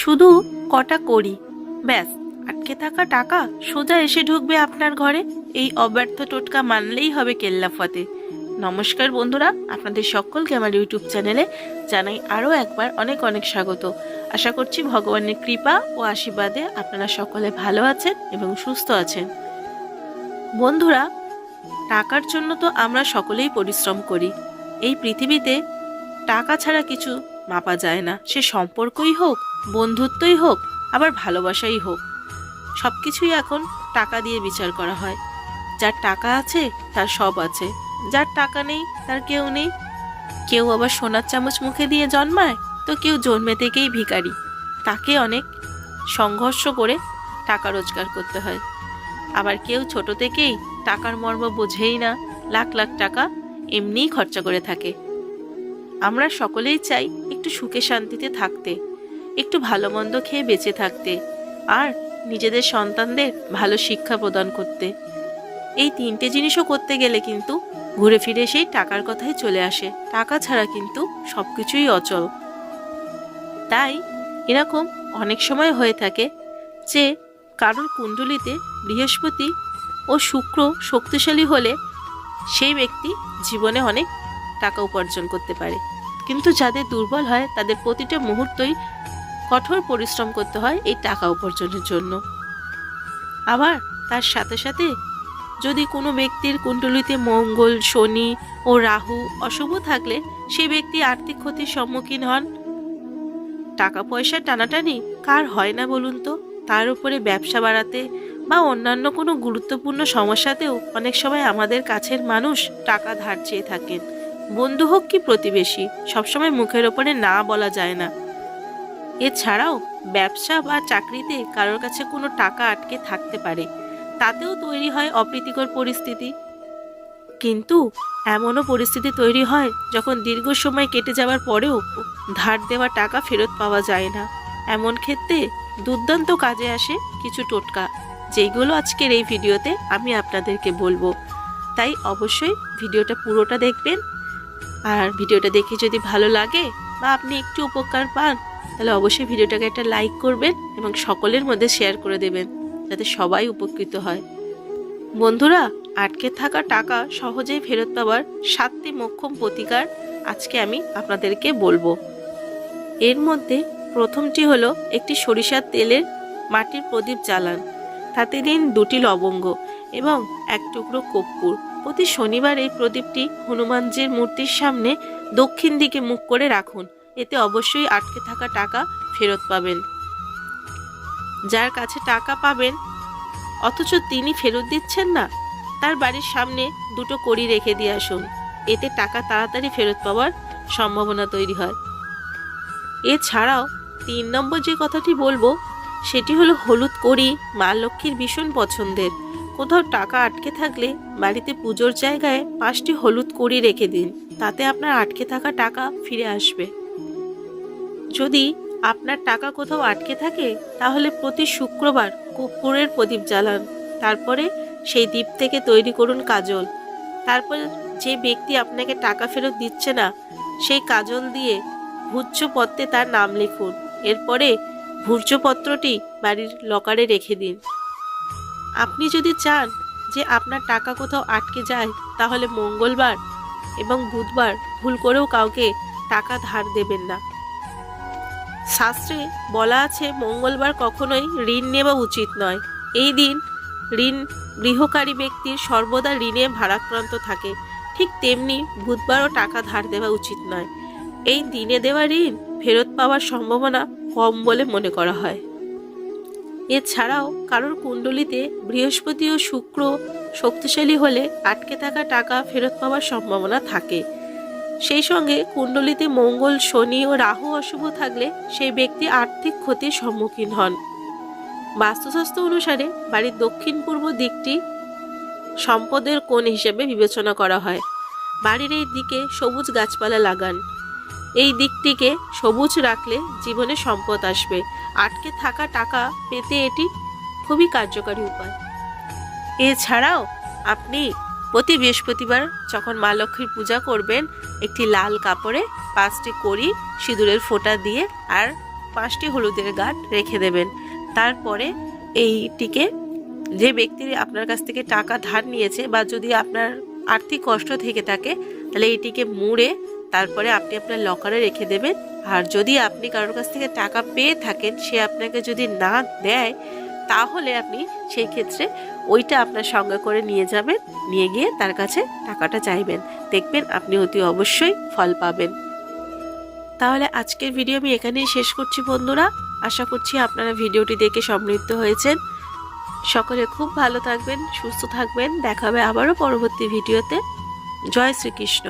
শুধু কটা করি। ব্যাস, আটকে থাকা টাকা সোজা এসে ঢুকবে আপনার ঘরে। এই অব্যর্থ টোটকা মানলেই হবে কেল্লাফতে নমস্কার বন্ধুরা, আপনাদের সকলকে আমার ইউটিউব চ্যানেলে জানাই আরও একবার অনেক অনেক স্বাগত। আশা করছি ভগবানের কৃপা ও আশীর্বাদে আপনারা সকলে ভালো আছেন এবং সুস্থ আছেন। বন্ধুরা, টাকার জন্য তো আমরা সকলেই পরিশ্রম করি। এই পৃথিবীতে টাকা ছাড়া কিছু মাপা যায় না। সে সম্পর্কই হোক, বন্ধুত্বই হোক, আবার ভালোবাসাই হোক। সব কিছুই এখন টাকা দিয়ে বিচার করা হয়। যার টাকা আছে, তার সব আছে। যার টাকা নেই, তার কেউ নেই। কেউ আবার সোনার চামচ মুখে দিয়ে জন্মায়, তো কেউ জন্মে থেকেই ভিখারি। তাকে অনেক সংঘর্ষ করে টাকা রোজগার করতে হয়। আবার কেউ ছোট থেকেই টাকার মর্ম বোঝেই না। লাখ লাখ টাকা এমনিই খরচা করে থাকে। আমরা সকলেই চাই একটু সুখে শান্তিতে থাকতে, একটু ভালো মন্দ খেয়ে বেঁচে থাকতে, আর নিজেদের সন্তানদের ভালো শিক্ষা প্রদান করতে। এই তিনটে জিনিসও করতে গেলে কিন্তু ঘুরে ফিরে সেই টাকার কথাই চলে আসে। টাকা ছাড়া কিন্তু সব কিছুই অচল। তাই এরকম অনেক সময় হয়ে থাকে যে কারোর কুণ্ডলিতে বৃহস্পতি ও শুক্র শক্তিশালী হলে সেই ব্যক্তি জীবনে অনেক টাকা উপার্জন করতে পারে। কিন্তু যাদের দুর্বল হয়, তাদের প্রতিটা মুহূর্তই কঠোর পরিশ্রম করতে হয় এই টাকা উপার্জনের জন্য। আবার তার সাথে সাথে যদি কোনো ব্যক্তির কুণ্ডলিতে মঙ্গল, শনি ও রাহু অশুভ থাকলে, সে ব্যক্তি আর্থিক ক্ষতির সম্মুখীন হন। টাকা পয়সা টানাটানি কার হয় না বলুন তো? তার উপরে ব্যবসা বাড়াতে বা অন্যান্য কোনো গুরুত্বপূর্ণ সমস্যাতেও অনেক সময় আমাদের কাছের মানুষ টাকা ধার চেয়ে থাকেন। বন্ধু হোক কি প্রতিবেশী, সবসময় মুখের ওপরে না বলা যায় না। এছাড়াও ব্যবসা বা চাকরিতে কারোর কাছে কোনো টাকা আটকে থাকতে পারে, তাতেও তৈরি হয় অপ্রীতিকর পরিস্থিতি। কিন্তু এমনও পরিস্থিতি তৈরি হয় যখন দীর্ঘ সময় কেটে যাওয়ার পরেও ধার দেওয়া টাকা ফেরত পাওয়া যায় না। এমন ক্ষেত্রে দুর্দান্ত কাজে আসে কিছু টোটকা যেগুলো আজকের এই ভিডিওতে আমি আপনাদেরকে বলব। তাই অবশ্যই ভিডিওটা পুরোটা দেখবেন আর ভিডিওটা দেখে যদি ভালো লাগে বা আপনি একটু উপকার পান, তাহলে অবশ্যই ভিডিওটাকে একটা লাইক করবেন এবং সকলের মধ্যে শেয়ার করে দেবেন, যাতে সবাই উপকৃত হয়। বন্ধুরা, আটকে থাকা টাকা সহজেই ফেরত পাওয়ার সাতটি মোক্ষম প্রতিকার আজকে আমি আপনাদেরকে বলব। এর মধ্যে প্রথমটি হলো একটি সরিষার তেলের মাটির প্রদীপ জ্বালান। তাতে দিন দুটি লবঙ্গ এবং এক টুকরো কর্পূর। প্রতি শনিবার এই প্রদীপটি হনুমানজির মূর্তির সামনে দক্ষিণ দিকে মুখ করে রাখুন। এতে অবশ্যই আটকে থাকা টাকা ফেরত পাবেন। যার কাছে টাকা পাবেন, অথচ তিনি ফেরত দিচ্ছেন না, তার বাড়ির সামনে দুটো কড়ি রেখে দিয়ে আসুন। এতে টাকা তাড়াতাড়ি ফেরত পাওয়ার সম্ভাবনা তৈরি হয়। এছাড়াও তিন নম্বর যে কথাটি বলব, সেটি হলো হলুদ কড়ি মা লক্ষ্মীর ভীষণ পছন্দের। কোথাও টাকা আটকে থাকলে বাড়িতে পুজোর জায়গায় পাঁচটি হলুদ কড়ি রেখে দিন। তাতে আপনার আটকে থাকা টাকা ফিরে আসবে। যদি আপনার টাকা কোথাও আটকে থাকে, তাহলে প্রতি শুক্রবার কর্পূরের প্রদীপ জ্বালান। তারপরে সেই দ্বীপ থেকে তৈরি করুন কাজল। তারপর যে ব্যক্তি আপনাকে টাকা ফেরত দিচ্ছে না, সেই কাজল দিয়ে ভূর্যপত্রে তার নাম লিখুন। এরপরে ভূর্যপত্রটি বাড়ির লকারে রেখে দিন। আপনি যদি চান যে আপনার টাকা কোথাও আটকে যায়, তাহলে মঙ্গলবার এবং বুধবার ভুল করেও কাউকে টাকা ধার দেবেন না। শাস্ত্রে বলা আছে, মঙ্গলবার কখনোই ঋণ নেওয়া উচিত নয়। এই দিন ঋণ গৃহকারী ব্যক্তির সর্বদা ঋণে ভারাক্রান্ত থাকে। ঠিক তেমনি বুধবারও টাকা ধার দেওয়া উচিত নয়। এই দিনে দেওয়া ঋণ ফেরত পাওয়ার সম্ভাবনা কম বলে মনে করা হয়। এছাড়াও কারোর কুণ্ডলিতে বৃহস্পতি ও শুক্র শক্তিশালী হলে আটকে থাকা টাকা ফেরত পাওয়ার সম্ভাবনা থাকে। সেই সঙ্গে কুণ্ডলিতে মঙ্গল, শনি ও রাহু অশুভ থাকলে সেই ব্যক্তি আর্থিক ক্ষতির সম্মুখীন হন। বাস্তুশাস্ত্র অনুসারে বাড়ির দক্ষিণ পূর্ব দিকটি সম্পদের কোণ হিসেবে বিবেচনা করা হয়। বাড়ির এই দিকে সবুজ গাছপালা লাগান। এই দিকটিকে সবুজ রাখলে জীবনে সম্পদ আসবে। আটকে থাকা টাকা পেতে এটি খুবই কার্যকারী উপায়। এছাড়াও আপনি প্রতি বৃহস্পতিবার যখন মা লক্ষ্মীর পূজা করবেন, একটি লাল কাপড়ে পাঁচটি কড়ি সিঁদুরের ফোঁটা দিয়ে আর পাঁচটি হলুদের গাঁট রেখে দেবেন। তারপরে এইটিকে যে ব্যক্তি আপনার কাছ থেকে টাকা ধার নিয়েছে বা যদি আপনার আর্থিক কষ্ট থেকে থাকে, তাহলে এইটিকে মুড়ে তারপরে আপনি আপনার লকারে রেখে দেবেন। আর যদি আপনি কারোর কাছ থেকে টাকা পেয়ে থাকেন, সে আপনাকে যদি না দেয়, তাহলে আপনি সেই ক্ষেত্রে ওইটা আপনার সঙ্গে করে নিয়ে যাবেন, নিয়ে গিয়ে তার কাছে টাকাটা চাইবেন। দেখবেন আপনি অতি অবশ্যই ফল পাবেন। তাহলে আজকের ভিডিও আমি এখানেই শেষ করছি বন্ধুরা। আশা করছি আপনারা ভিডিওটি দেখে সমৃদ্ধ হয়েছেন। সকলে খুব ভালো থাকবেন, সুস্থ থাকবেন। দেখা হবে আবারও পরবর্তী ভিডিওতে জয় শ্রীকৃষ্ণ।